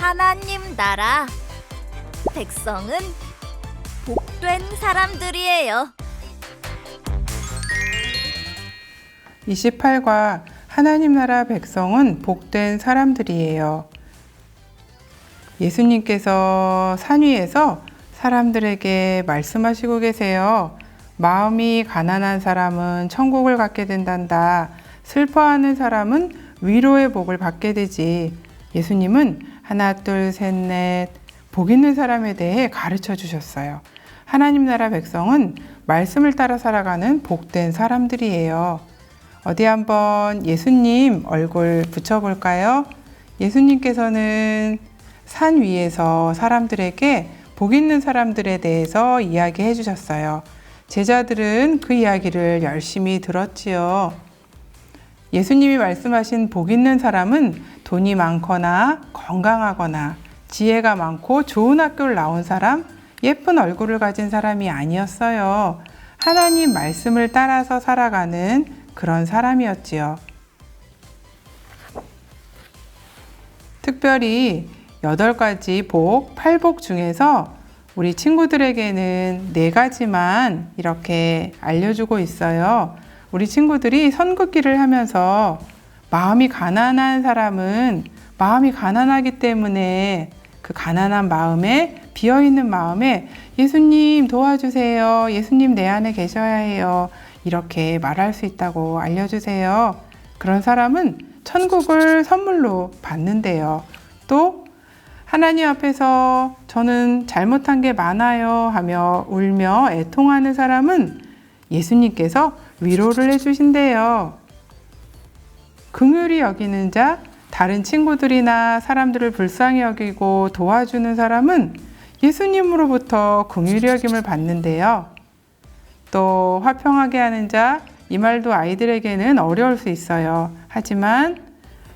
하나님 나라 백성은 복된 사람들이에요. 28과 하나님 나라 백성은 복된 사람들이에요. 예수님께서 산 위에서 사람들에게 말씀하시고 계세요. 마음이 가난한 사람은 천국을 갖게 된단다. 슬퍼하는 사람은 위로의 복을 받게 되지. 예수님은 하나, 둘, 셋, 넷, 복 있는 사람에 대해 가르쳐 주셨어요. 하나님 나라 백성은 말씀을 따라 살아가는 복된 사람들이에요. 어디 한번 예수님 얼굴 붙여볼까요? 예수님께서는 산 위에서 사람들에게 복 있는 사람들에 대해서 이야기해 주셨어요. 제자들은 그 이야기를 열심히 들었지요. 예수님이 말씀하신 복 있는 사람은 돈이 많거나 건강하거나 지혜가 많고 좋은 학교를 나온 사람, 예쁜 얼굴을 가진 사람이 아니었어요. 하나님 말씀을 따라서 살아가는 그런 사람이었지요. 특별히 여덟 가지 복, 팔복 중에서 우리 친구들에게는 네 가지만 이렇게 알려주고 있어요. 우리 친구들이 선긋기를 하면서 마음이 가난한 사람은 마음이 가난하기 때문에 그 가난한 마음에 비어있는 마음에 예수님 도와주세요. 예수님 내 안에 계셔야 해요. 이렇게 말할 수 있다고 알려주세요. 그런 사람은 천국을 선물로 받는데요. 또 하나님 앞에서 저는 잘못한 게 많아요 하며 울며 애통하는 사람은 예수님께서 위로를 해주신대요. 긍휼히 여기는 자, 다른 친구들이나 사람들을 불쌍히 여기고 도와주는 사람은 예수님으로부터 긍휼히 여김을 받는데요. 또 화평하게 하는 자, 이 말도 아이들에게는 어려울 수 있어요. 하지만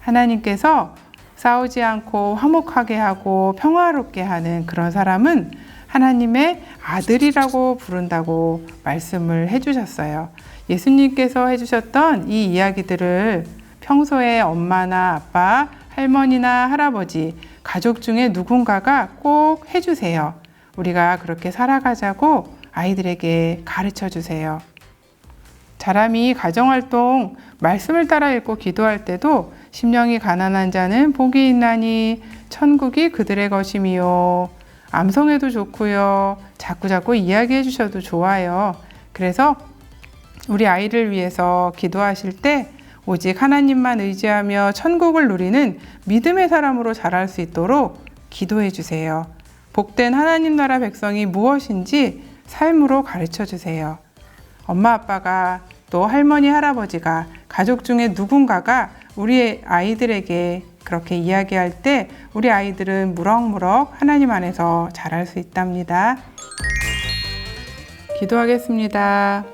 하나님께서 싸우지 않고 화목하게 하고 평화롭게 하는 그런 사람은 하나님의 아들이라고 부른다고 말씀을 해주셨어요. 예수님께서 해주셨던 이 이야기들을 평소에 엄마나 아빠, 할머니나 할아버지, 가족 중에 누군가가 꼭 해주세요. 우리가 그렇게 살아가자고 아이들에게 가르쳐 주세요. 자람이 가정활동 말씀을 따라 읽고 기도할 때도 심령이 가난한 자는 복이 있나니 천국이 그들의 것임이요. 암송해도 좋고요. 자꾸자꾸 이야기해 주셔도 좋아요. 그래서 우리 아이를 위해서 기도하실 때 오직 하나님만 의지하며 천국을 누리는 믿음의 사람으로 자랄 수 있도록 기도해 주세요. 복된 하나님 나라 백성이 무엇인지 삶으로 가르쳐 주세요. 엄마 아빠가 또 할머니 할아버지가 가족 중에 누군가가 우리 아이들에게 그렇게 이야기할 때 우리 아이들은 무럭무럭 하나님 안에서 자랄 수 있답니다. 기도하겠습니다.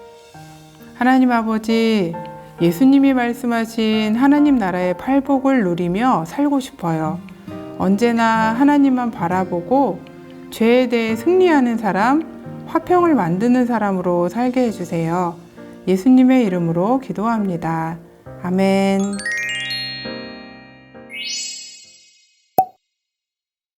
하나님 아버지, 예수님이 말씀하신 하나님 나라의 팔복을 누리며 살고 싶어요. 언제나 하나님만 바라보고 죄에 대해 승리하는 사람, 화평을 만드는 사람으로 살게 해주세요. 예수님의 이름으로 기도합니다. 아멘.